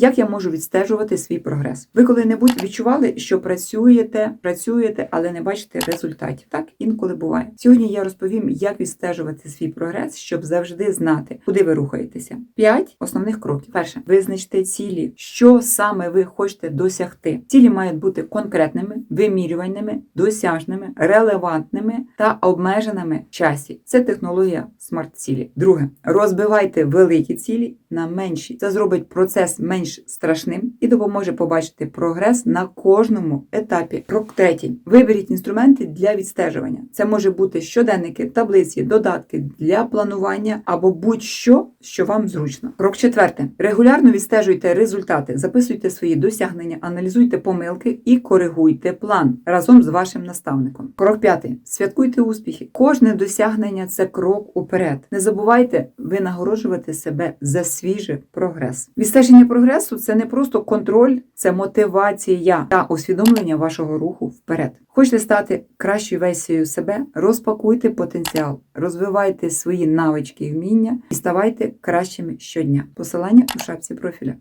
Як я можу відстежувати свій прогрес? Ви коли-небудь відчували, що працюєте, працюєте, але не бачите результатів? Так інколи буває. Сьогодні я розповім, як відстежувати свій прогрес, щоб завжди знати, куди ви рухаєтеся. П'ять основних кроків. Перше, визначте цілі, що саме ви хочете досягти. Цілі мають бути конкретними, вимірюваними, досяжними, релевантними та обмеженими в часі. Це технологія смарт-цілі. Друге, розбивайте великі цілі на менші. Це зробить процес менш страшним і допоможе побачити прогрес на кожному етапі. Крок третій. Виберіть інструменти для відстежування. Це може бути щоденники, таблиці, додатки для планування або будь-що, що вам зручно. Крок четвертий. Регулярно відстежуйте результати, записуйте свої досягнення, аналізуйте помилки і коригуйте план разом з вашим наставником. Крок п'ятий. Святкуйте успіхи. Кожне досягнення це крок уперед. Не забувайте винагороджувати себе за свіжий прогрес. Відстеження прогресу це не просто контроль, це мотивація та усвідомлення вашого руху вперед. Хочете стати кращою версією себе? Розпакуйте потенціал, розвивайте свої навички і вміння і ставайте кращими щодня. Посилання у шапці профіля.